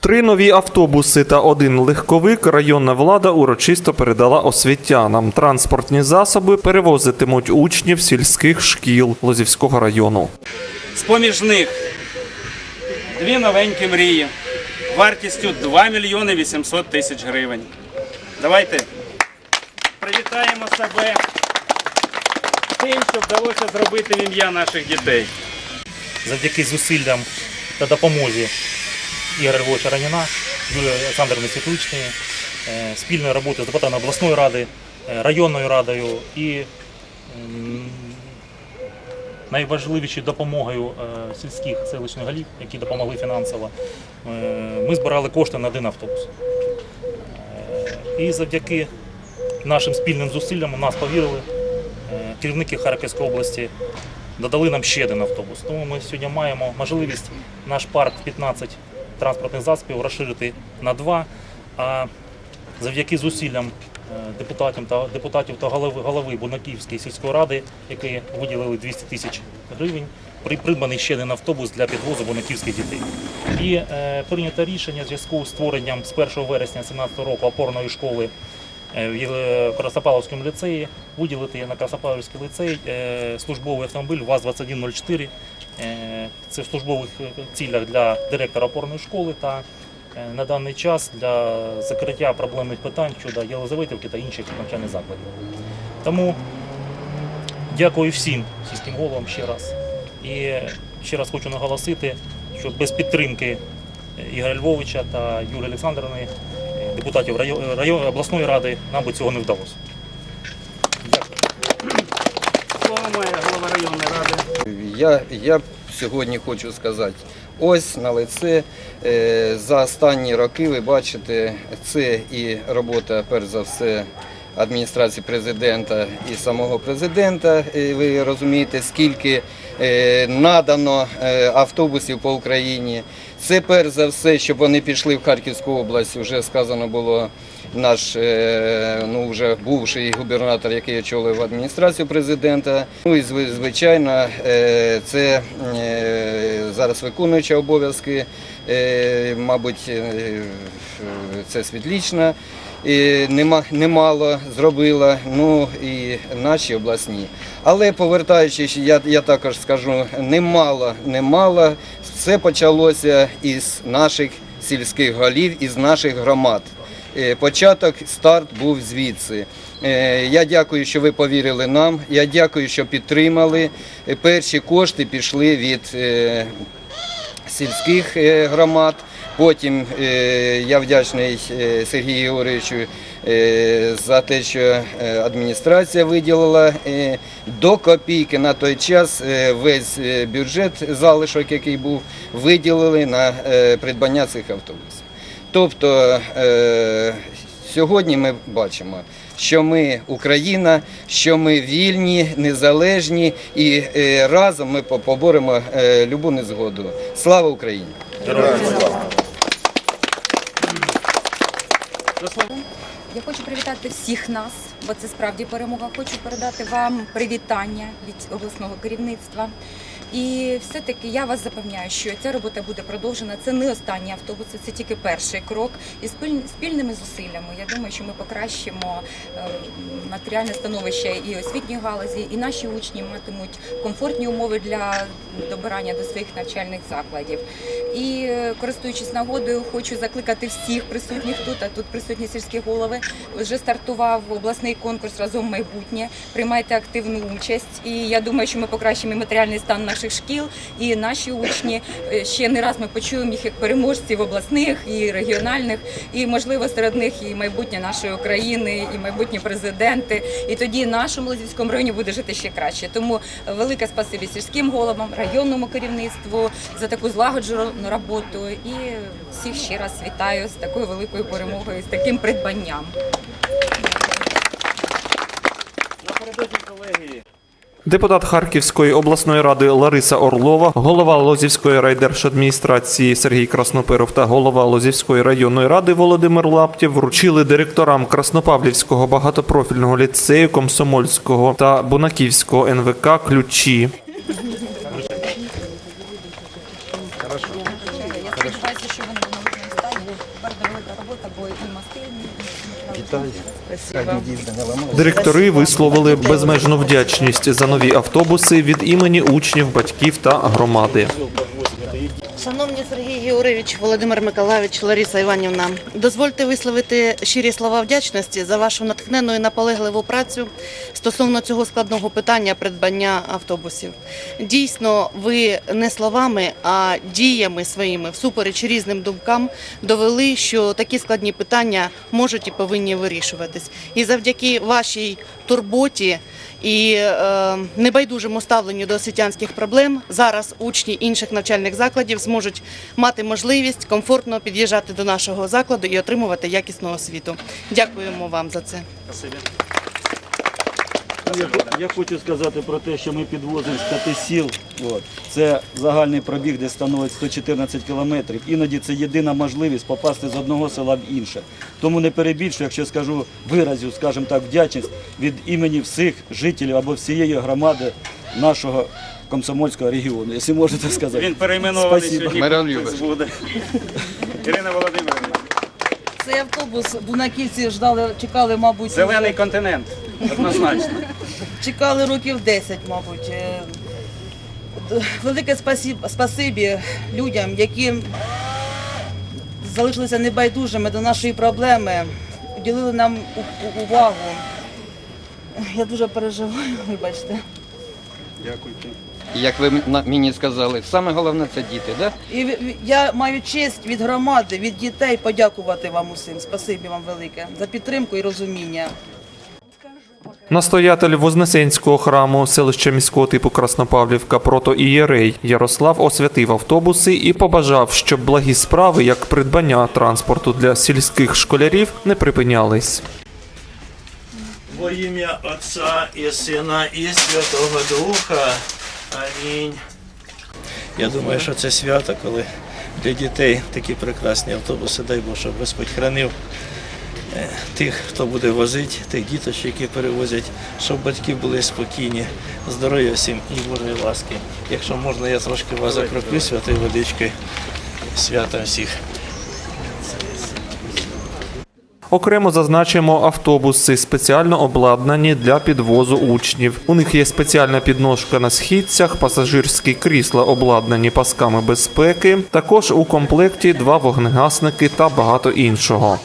Три нові автобуси та один легковик районна влада урочисто передала освітянам. Транспортні засоби перевозитимуть учнів сільських шкіл Лозівського району. З-поміж них дві новенькі мрії вартістю 2 мільйони 800 тисяч гривень. Давайте привітаємо себе тим, що вдалося зробити в ім'я наших дітей. завдяки зусиллям та допомозі Ігоря Львовича Раніна, Юлії Олександрівни Світличної, е, спільної роботи з депутатами обласної ради, е, районною радою і найважливішою допомогою е, сільських селищних голів, які допомогли фінансово, ми збирали кошти на один автобус. І завдяки нашим спільним зусиллям у нас повірили керівники Харківської області додали нам ще один автобус. Тому ми сьогодні маємо можливість наш парк 15 транспортних засобів розширити на два. А завдяки зусиллям е, депутатів та депутатів та голови, голови Бунаківської сільської ради, які виділили 200 тисяч гривень, при- придбаний ще один автобус для підвозу бунаківських дітей. І е, прийнято рішення в зв'язку з створенням з 1 вересня 2017 року опорної школи в Є- Красопавловському ліцеї виділити на Красопавлівський ліцей е, службовий автомобіль ВАЗ-2104. Е, Це в службових е, цілях для директора опорної школи та е, на даний час для закриття проблемних питань щодо Єлизаветівки та інших навчальних закладів. Тому дякую всім сільським головам ще раз. І ще раз хочу наголосити, що без підтримки Ігоря Львовича та Юлії Олександрівни, е, депутатів район, обласної ради, нам би цього не вдалося. Слово має голова районної ради. Я, я сьогодні хочу сказати, ось на лице е, за останні роки ви бачите, це і робота, перш за все, адміністрації президента і самого президента. Ви розумієте, скільки надано е, автобусів по Україні. Це перш за все, щоб вони пішли в Харківську область. Вже сказано було наш е, ну вже бувший губернатор, який очолив адміністрацію президента. Ну і звичайно, е, це е, зараз виконуюча обов'язки, е, мабуть, е, це світлічна. Немало зробила, ну і наші обласні. Але повертаючись, я, я також скажу, немало, немало. Все почалося із наших сільських голів, із наших громад. Е, Початок, старт був звідси. Е, Я дякую, що ви повірили нам. Я дякую, що підтримали. Е, Перші кошти пішли від сільських громад. Потім е, я вдячний е, Сергію Георгійовичу е, за те, що адміністрація виділила до копійки на той час весь бюджет залишок, який був, виділили на придбання цих автобусів. Тобто сьогодні ми бачимо, що ми Україна, що ми вільні, незалежні і разом ми по- поборемо любу незгоду. Слава Україні! Героям слава! Я хочу привітати всіх нас, бо це справді перемога. Хочу передати вам привітання від обласного керівництва. І все-таки я вас запевняю, що ця робота буде продовжена. Це не останні автобуси, це тільки перший крок. І спіль- спільними зусиллями я думаю, що ми покращимо е, матеріальне становище і освітньої галузі, і наші учні матимуть комфортні умови для добирання до своїх навчальних закладів. І е, користуючись нагодою, хочу закликати всіх присутніх тут, а тут присутні сільські голови. Вже стартував обласний конкурс разом майбутнє. Приймайте активну участь. І я думаю, що ми покращимо матеріальний стан наших шкіл і наші учні. Е, Ще не раз ми почуємо їх як переможців обласних і регіональних, і можливо серед них і майбутнє нашої України, і майбутні президенти. І тоді нашому Лозівському районі буде жити ще краще. Тому велике спасибі сільським головам, районному керівництву за таку злагоджену роботу. І всіх ще раз вітаю з такою великою перемогою, з таким придбанням. Депутат Харківської обласної ради Лариса Орлова, голова Лозівської райдержадміністрації Сергій Краснопиров та голова Лозівської районної ради Володимир Лаптєв вручили директорам Краснопавлівського багатопрофільного ліцею Комсомольського та Бунаківського НВК ключі. Я сподіваюся, що вони. Директори висловили безмежну вдячність за нові автобуси від імені учнів, батьків та громади. Шановні Сергій Георгійович, Володимир Миколайович, Лариса Іванівна, дозвольте висловити щирі слова вдячності за вашу натхненну і наполегливу працю стосовно цього складного питання придбання автобусів. Дійсно, ви не словами, а діями своїми, всупереч різним думкам, довели, що такі складні питання можуть і повинні вирішуватись. І завдяки вашій турботі і е, небайдужому ставленню до освітянських проблем зараз учні інших навчальних закладів зможуть мати можливість комфортно під'їжджати до нашого закладу і отримувати якісну освіту. Дякуємо вам за це. Я, я хочу сказати про те, що ми підвозимо з п'яти сіл. От. Це загальний пробіг, де становить 114 кілометрів. Іноді це єдина можливість попасти з одного села в інше. Тому не перебільшую, якщо скажу виразю, скажімо так, вдячність від імені всіх жителів або всієї громади нашого комсомольського регіону, якщо можна так сказати. Він перейменований Спасибо. сьогодні. Буде. Ірина Володимирівна. Цей автобус бунаківці ждали, чекали, мабуть, Зелений континент. Однозначно. чекали років 10, мабуть. Е, д- Велике спасіб- спасибі людям, які залишилися небайдужими до нашої проблеми, уділили нам у- у- увагу. Я дуже переживаю, вибачте. Дякуйте. Як ви на- мені сказали, саме головне це діти, да? І я маю честь від громади, від дітей подякувати вам усім. Спасибі вам велике за підтримку і розуміння. Настоятель Вознесенського храму селища міського типу Краснопавлівка протоієрей Ярослав освятив автобуси і побажав, щоб благі справи, як придбання транспорту для сільських школярів, не припинялись. Во ім'я Отця і Сина і Святого Духа. Амінь. Я думаю, що це свято, коли для дітей такі прекрасні автобуси, дай Бог, щоб Господь хранив е, тих, хто буде возити, тих діточок, які перевозять, щоб батьки були спокійні, здоров'я всім і Божої ласки. Якщо можна, я трошки вас закроплю святою водичкою. Свята всіх. Окремо зазначимо автобуси, спеціально обладнані для підвозу учнів. У них є спеціальна підножка на східцях, пасажирські крісла обладнані пасками безпеки. Також у комплекті два вогнегасники та багато іншого.